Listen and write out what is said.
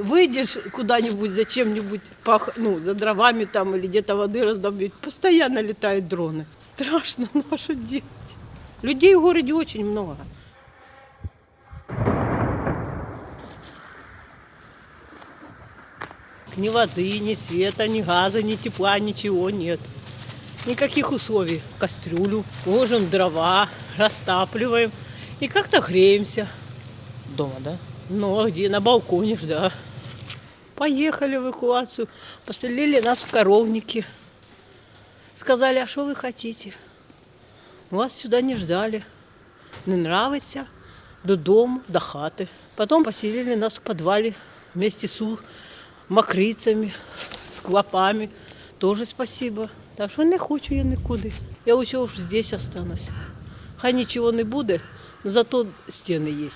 выйдешь куда-нибудь за чем-нибудь, пах- ну, за дровами там или где-то воды раздобыть, постоянно летают дроны. Страшно, ну а что делать? Людей в городе очень много. Ни воды, ни света, ни газа, ни тепла, ничего нет. Никаких условий. Кастрюлю, ложим дрова, растапливаем и как-то греемся. Дома, да? Ну, а где? На балконе да. Поехали в эвакуацию, поселили нас в коровники. Сказали, а что вы хотите? Вас сюда не ждали. Не нравится? Додому, до хати. Потом поселили нас в подвале вместе с у- мокрицами, с клопами. Тоже спасибо. Так що не хочу я нікуди. Я лучше уж здесь останусь. Хай нічого не буде, но зато стіни є.